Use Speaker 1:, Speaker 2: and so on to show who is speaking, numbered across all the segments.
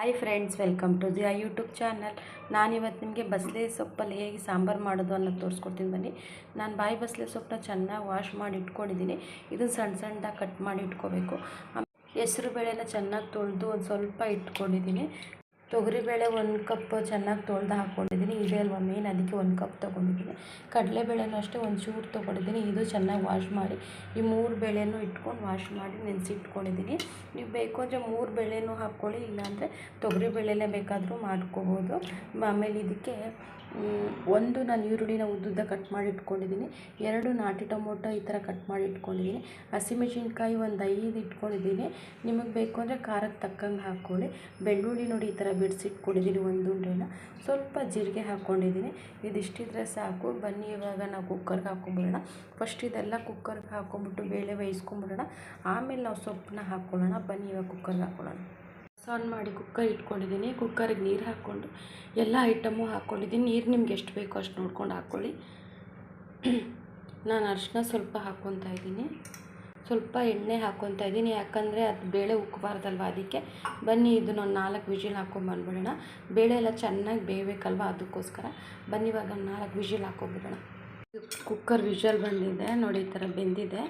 Speaker 1: Hi friends welcome to the ಆ YouTube channel ನಾನಿವತ್ತು ನಿಮಗೆ ಬಸಳೆ ಸೊಪ್ಪಲ್ಲಿ ಹೇಗೆ ಸಾಂಬಾರು ಮಾಡೋದು ಅನ್ನೋದು ತೋರಿಸ್ಕೊಡ್ತೀನಿ ಬನ್ನಿ. ನಾನು ಬಾಯಿ ಬಸಳೆ ಸೊಪ್ಪನ್ನ ಚೆನ್ನಾಗಿ ವಾಶ್ ಮಾಡಿ ಇಟ್ಕೊಂಡಿದ್ದೀನಿ. ಇದನ್ನು ಸಣ್ಣ ಸಣ್ಣದಾಗಿ ಕಟ್ ಮಾಡಿ ಇಟ್ಕೋಬೇಕು. ಹೆಸ್ರು ಬೇಳೆನ ಚೆನ್ನಾಗಿ ತೊಳೆದು ಒಂದು ಸ್ವಲ್ಪ ಇಟ್ಕೊಂಡಿದ್ದೀನಿ. ತೊಗರಿಬೇಳೆ ಒಂದು ಕಪ್ ಚೆನ್ನಾಗಿ ತೊಳೆದು ಹಾಕ್ಕೊಂಡಿದ್ದೀನಿ ಇದೆ ಅಲ್ವಾ ಮೇನ್ ಅದಕ್ಕೆ ಒಂದು ಕಪ್ ತೊಗೊಂಡಿದ್ದೀನಿ. ಕಡಲೆಬೇಳೆನೂ ಅಷ್ಟೇ ಒಂದು ಚೂರು ತೊಗೊಂಡಿದ್ದೀನಿ. ಇದು ಚೆನ್ನಾಗಿ ವಾಶ್ ಮಾಡಿ, ಈ ಮೂರು ಬೇಳೆನೂ ಇಟ್ಕೊಂಡು ವಾಶ್ ಮಾಡಿ ನೆನೆಸಿ ಇಟ್ಕೊಂಡಿದ್ದೀನಿ ನೀವು ಬೇಕು ಅಂದರೆ ಮೂರು ಬೇಳೆನೂ ಹಾಕ್ಕೊಳ್ಳಿ ಇಲ್ಲಾಂದರೆ ತೊಗರಿಬೇಳೆನೇ ಬೇಕಾದರೂ ಮಾಡ್ಕೋಬೋದು. ಆಮೇಲೆ ಇದಕ್ಕೆ ಒಂದು ನಾನು ಈರುಳ್ಳಿನ ಉದ್ದುದ್ದ ಕಟ್ ಮಾಡಿ ಇಟ್ಕೊಂಡಿದ್ದೀನಿ. ಎರಡು ನಾಟಿ ಟೊಮೊಟೊ ಈ ಥರ ಕಟ್ ಮಾಡಿ ಇಟ್ಕೊಂಡಿದ್ದೀನಿ. ಹಸಿಮೆಣ್ಸಿನ್ಕಾಯಿ ಒಂದು ಐದು ಇಟ್ಕೊಂಡಿದ್ದೀನಿ. ನಿಮಗೆ ಬೇಕು ಅಂದರೆ ಖಾರಕ್ಕೆ ತಕ್ಕಂಗೆ ಹಾಕ್ಕೊಳ್ಳಿ. ಬೆಳ್ಳುಳ್ಳಿ ನೋಡಿ ಈ ಥರ ಬಿಡಿಸಿಟ್ಕೊಂಡಿದ್ದೀನಿ ಒಂದು ಉಂಡೆನ. ಸ್ವಲ್ಪ ಜೀರಿಗೆ ಹಾಕ್ಕೊಂಡಿದ್ದೀನಿ. ಇದಿಷ್ಟಿದ್ರೆ ಸಾಕು. ಬನ್ನಿ ಇವಾಗ ನಾವು ಕುಕ್ಕರ್ಗೆ ಹಾಕ್ಕೊಂಬಿಡೋಣ ಫಸ್ಟ್ ಇದೆಲ್ಲ ಕುಕ್ಕರ್ಗೆ ಹಾಕ್ಕೊಂಬಿಟ್ಟು ಬೇಳೆ ಬೇಯಿಸ್ಕೊಂಬಿಡೋಣ. ಆಮೇಲೆ ನಾವು ಸೊಪ್ಪನ್ನ ಹಾಕ್ಕೊಳ್ಳೋಣ. ಬನ್ನಿ ಇವಾಗ ಕುಕ್ಕರ್ಗೆ ಹಾಕ್ಕೊಳ್ಳೋಣ. ಆನ್ ಮಾಡಿ ಕುಕ್ಕರ್ ಇಟ್ಕೊಂಡಿದ್ದೀನಿ. ಕುಕ್ಕರಿಗೆ ನೀರು ಹಾಕ್ಕೊಂಡು ಎಲ್ಲ ಐಟಮು ಹಾಕ್ಕೊಂಡಿದ್ದೀನಿ. ನೀರು ನಿಮ್ಗೆ ಎಷ್ಟು ಬೇಕೋ ಅಷ್ಟು ನೋಡ್ಕೊಂಡು ಹಾಕ್ಕೊಳ್ಳಿ. ನಾನು ಅರಿಶಿನ ಸ್ವಲ್ಪ ಹಾಕ್ಕೊತಾ ಇದ್ದೀನಿ. ಸ್ವಲ್ಪ ಎಣ್ಣೆ ಹಾಕ್ಕೊತಾ ಇದ್ದೀನಿ. ಯಾಕಂದರೆ ಅದು ಬೇಳೆ ಉಕ್ಕಬಾರ್ದಲ್ವ ಅದಕ್ಕೆ. ಬನ್ನಿ, ಇದು ಒಂದು ನಾಲ್ಕು ವಿಜಿಲ್ ಹಾಕ್ಕೊಂಬಂದ್ಬಿಡೋಣ ಬೇಳೆ ಎಲ್ಲ ಚೆನ್ನಾಗಿ ಬೇಯಬೇಕಲ್ವ ಅದಕ್ಕೋಸ್ಕರ. ಬನ್ನಿ, ಇವಾಗ ನಾಲ್ಕು ವಿಜಿಲ್ ಹಾಕ್ಕೊಂಬಿಡೋಣ ಕುಕ್ಕರ್ ವಿಜಲ್ ಬಂದಿದೆ. ನೋಡಿ, ಈ ಥರ ಬೆಂದಿದೆ.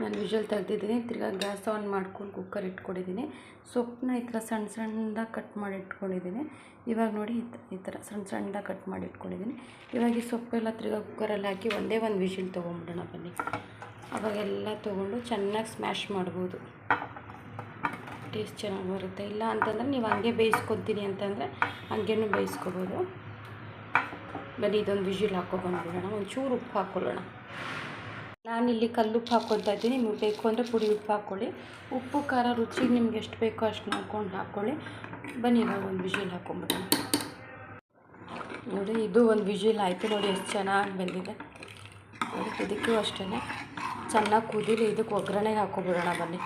Speaker 1: ನಾನು ವಿಷಲ್ ತೆಗೆದಿದ್ದೀನಿ, ತಿರ್ಗಾ ಗ್ಯಾಸ್ ಆನ್ ಮಾಡ್ಕೊಂಡು ಕುಕ್ಕರ್ ಇಟ್ಕೊಂಡಿದ್ದೀನಿ. ಸೊಪ್ಪನ್ನ ಈ ಥರ ಸಣ್ಣ ಸಣ್ಣದಾಗಿ ಕಟ್ ಮಾಡಿ ಇಟ್ಕೊಂಡಿದ್ದೀನಿ. ಇವಾಗ ನೋಡಿ, ಈ ಥರ ಸಣ್ಣ ಸಣ್ಣದಾಗಿ ಕಟ್ ಮಾಡಿ ಇಟ್ಕೊಂಡಿದ್ದೀನಿ. ಇವಾಗ ಈ ಸೊಪ್ಪೆಲ್ಲ ತಿರ್ಗಾ ಕುಕ್ಕರಲ್ಲಿ ಹಾಕಿ ಒಂದೇ ಒಂದು ವಿಷಲ್ ತೊಗೊಂಬಿಡೋಣ ಬನ್ನಿ. ಅವಾಗೆಲ್ಲ ತೊಗೊಂಡು ಚೆನ್ನಾಗಿ ಸ್ಮ್ಯಾಶ್ ಮಾಡ್ಬೋದು. ಟೇಸ್ಟ್ ಚೆನ್ನಾಗಿ ಬರುತ್ತೆ. ಇಲ್ಲ ಅಂತಂದರೆ ನೀವು ಹಂಗೆ ಬೇಯಿಸ್ಕೊತೀನಿ ಅಂತಂದರೆ ಹಂಗೇನು ಬೇಯಿಸ್ಕೊಬೋದು. ಬನ್ನಿ, ಇದೊಂದು ವಿಷಿಲ್ ಹಾಕೋ ಬಂದ್ಬಿಡೋಣ. ಒಂಚೂರು ಉಪ್ಪು ಹಾಕ್ಕೊಳ್ಳೋಣ. ನಾನಿಲ್ಲಿ ಕಲ್ಲುಪ್ಪು ಹಾಕೋತಾ ಇದ್ದೀನಿ. ನಿಮಗೆ ಬೇಕು ಅಂದರೆ ಪುಡಿ ಉಪ್ಪು ಹಾಕ್ಕೊಳ್ಳಿ ಉಪ್ಪು, ಖಾರ ರುಚಿಗೆ ನಿಮ್ಗೆ ಎಷ್ಟು ಬೇಕೋ ಅಷ್ಟು ನೋಡ್ಕೊಂಡು ಹಾಕ್ಕೊಳ್ಳಿ ಬನ್ನಿ, ಇವಾಗ ಒಂದು ವಿಜಿಲ್ ಹಾಕ್ಕೊಂಬಿಡೋಣ ನೋಡಿ, ಇದು ಒಂದು ವಿಜಿಲ್ ಆಯಿತು. ನೋಡಿ, ಎಷ್ಟು ಚೆನ್ನಾಗಿ ಬಂದಿದೆ. ನೋಡಿ, ಇದಕ್ಕೂ ಅಷ್ಟೇ ಚೆನ್ನಾಗಿ ಕುದೀಲಿ. ಇದಕ್ಕೆ ಒಗ್ಗರಣೆ ಹಾಕ್ಕೊಬಿಡೋಣ ಬನ್ನಿ.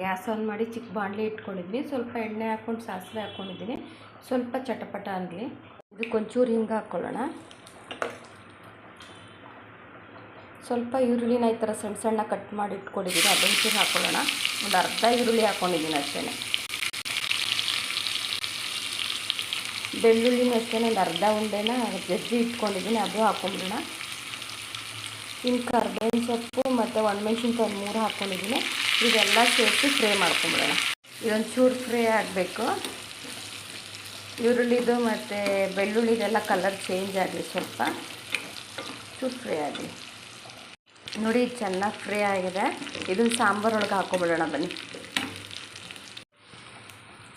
Speaker 1: ಗ್ಯಾಸ್ ಆನ್ ಮಾಡಿ ಚಿಕ್ಕ ಬಾಣಲೆ ಇಟ್ಕೊಂಡಿದ್ವಿ. ಸ್ವಲ್ಪ ಎಣ್ಣೆ ಹಾಕ್ಕೊಂಡು, ಸಾಸಿವೆ ಹಾಕ್ಕೊಂಡಿದ್ದೀನಿ. ಸ್ವಲ್ಪ ಚಟಪಟ ಆಗಲಿ. ಇದಕ್ಕೊಂಚೂರು ಹಿಂಗೆ ಹಾಕ್ಕೊಳ್ಳೋಣ ಸ್ವಲ್ಪ ಈರುಳ್ಳಿನ ಈ ಥರ ಸಣ್ಣ ಸಣ್ಣ ಕಟ್ ಮಾಡಿ ಇಟ್ಕೊಂಡಿದ್ದೀನಿ. ಅದೊಂಚೂರು ಹಾಕ್ಕೊಳ್ಳೋಣ ಒಂದು ಅರ್ಧ ಈರುಳ್ಳಿ ಹಾಕ್ಕೊಂಡಿದ್ದೀನಿ ಅಷ್ಟೇ. ಬೆಳ್ಳುಳ್ಳಿನೂ ಅಷ್ಟೇ, ಒಂದು ಅರ್ಧ ಉಂಡೆನ ಜಜ್ಜಿ ಇಟ್ಕೊಂಡಿದ್ದೀನಿ. ಅದು ಹಾಕ್ಕೊಂಬಿಡೋಣ ಇನ್ನು ಕರ್ಬೇವಿನ ಸೊಪ್ಪು ಮತ್ತು ಒಣಮೆಣ್ಸಿನ್ಕಾಯಿ ಒಂದು ಮೂರು ಹಾಕ್ಕೊಂಡಿದ್ದೀನಿ ಇದೆಲ್ಲ ಸೇರಿಸಿ ಫ್ರೈ ಮಾಡ್ಕೊಂಬಿಡೋಣ. ಇದೊಂದು ಚೂರು ಫ್ರೈ ಆಗಬೇಕು. ಈರುಳ್ಳಿದು ಮತ್ತು ಬೆಳ್ಳುಳ್ಳಿದೆಲ್ಲ ಕಲರ್ ಚೇಂಜ್ ಆಗಲಿ ಸ್ವಲ್ಪ. ಚೂರು ಫ್ರೈ ಆಗಲಿ. ನೋಡಿ ಚೆನ್ನಾಗಿ ಫ್ರೈ ಆಗಿದೆ. ಇದನ್ನು ಸಾಂಬಾರೊಳಗೆ ಹಾಕ್ಕೊಂಬಿಡೋಣ ಬನ್ನಿ.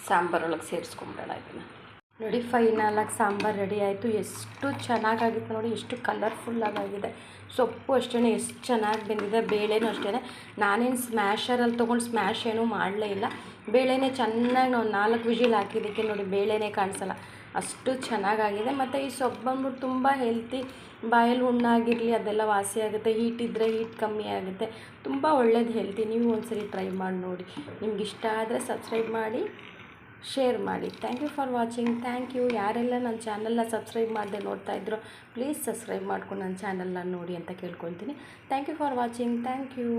Speaker 1: ಸಾಂಬಾರೊಳಗೆ ಸೇರಿಸ್ಕೊಂಬಿಡೋಣ ಇದನ್ನು. ನೋಡಿ ಫೈನಲಾಗಿ ಸಾಂಬಾರು ರೆಡಿ ಆಯಿತು. ಎಷ್ಟು ಚೆನ್ನಾಗಾಗಿತ್ತು ನೋಡಿ, ಎಷ್ಟು ಕಲರ್ಫುಲ್ಲಾಗಿದೆ ಸೊಪ್ಪು ಅಷ್ಟೇ ಎಷ್ಟು ಚೆನ್ನಾಗಿ ಬೆಂದಿದೆ, ಬೇಳೆನೂ ಅಷ್ಟೇ ನಾನೇನು ಸ್ಮ್ಯಾಶರಲ್ಲಿ ತೊಗೊಂಡು ಸ್ಮ್ಯಾಶ್ ಏನೂ ಮಾಡಲೇ ಇಲ್ಲ. ಬೇಳೆನೇ ಚೆನ್ನಾಗಿ ನಾವು ನಾಲ್ಕು ವಿಜಿಲ್ ಹಾಕಿದ್ದಕ್ಕೆ ನೋಡಿ, ಬೇಳೆನೇ ಕಾಣಿಸಲ್ಲ. ಅಷ್ಟು ಚೆನ್ನಾಗಾಗಿದೆ. ಮತ್ತು ಈ ಸೊಪ್ಪು ಬಂದ್ಬಿಟ್ಟು ತುಂಬ ಹೆಲ್ತಿ ಬಾಯಲ್ಲಿ ಹುಣ್ಣಾಗಿರಲಿ ಅದೆಲ್ಲ ವಾಸಿ ಆಗುತ್ತೆ. ಹೀಟ್ ಇದ್ದರೆ ಹೀಟ್ ಕಮ್ಮಿ ಆಗುತ್ತೆ. ತುಂಬ ಒಳ್ಳೇದು ಹೆಲ್ತಿ ನೀವು ಒಂದ್ಸರಿ ಟ್ರೈ ಮಾಡಿ ನೋಡಿ. ನಿಮ್ಗೆ ಇಷ್ಟ ಆದರೆ ಸಬ್ಸ್ಕ್ರೈಬ್ ಮಾಡಿ. ಶೇರ್ ಮಾಡಿ. Thank you for watching thank you ಯಾರೆಲ್ಲ ನನ್ನ ಚಾನಲ್ನ ಸಬ್ಸ್ಕ್ರೈಬ್ ಮಾಡದೆ ನೋಡ್ತಾ ಇದ್ರು ಪ್ಲೀಸ್ ಸಬ್ಸ್ಕ್ರೈಬ್ ಮಾಡ್ಕೊಂಡು ನನ್ನ ಚಾನಲ್ನ ನೋಡಿ ಅಂತ ಕೇಳ್ಕೊಳ್ತೀನಿ. Thank you for watching thank you